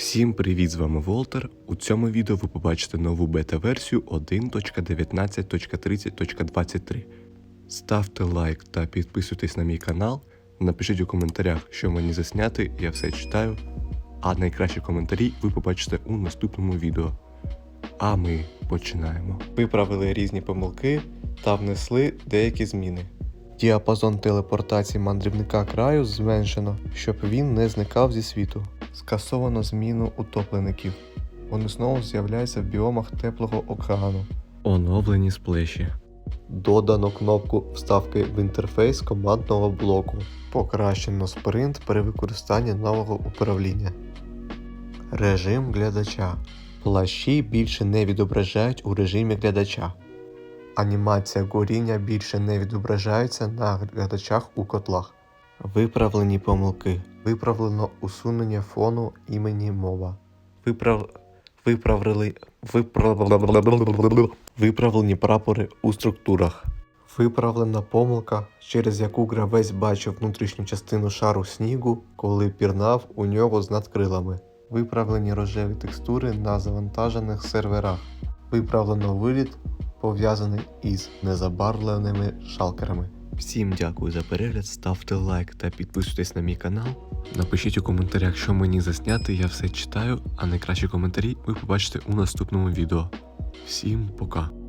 Всім привіт, з вами Волтер. У цьому відео ви побачите нову бета-версію 1.19.30.23. Ставте лайк та підписуйтесь на мій канал. Напишіть у коментарях, що мені засняти, я все читаю. А найкращі коментарі ви побачите у наступному відео. А ми починаємо. Виправили різні помилки та внесли деякі зміни. Діапазон телепортації мандрівника краю зменшено, щоб він не зникав зі світу. Скасовано зміну утоплеників. Вони знову з'являються в біомах теплого океану. Оновлені сплеші. Додано кнопку вставки в інтерфейс командного блоку. Покращено спринт при використанні нового управління. Режим глядача. Плащі більше не відображають у режимі глядача. Анімація горіння більше не відображається на глядачах у котлах. Виправлені помилки. Виправлено усунення фону імені мова. Виправ... Виправили... Виправ... Виправлені прапори у структурах. Виправлена помилка, через яку гравець бачив внутрішню частину шару снігу, коли пірнав у нього з надкрилами. Виправлені рожеві текстури на завантажених серверах. Виправлено виліт, пов'язаний із незабарвленими шалкерами. Всім дякую за перегляд, ставте лайк та підписуйтесь на мій канал. Напишіть у коментарях, що мені засняти, я все читаю, а найкращі коментарі ви побачите у наступному відео. Всім пока!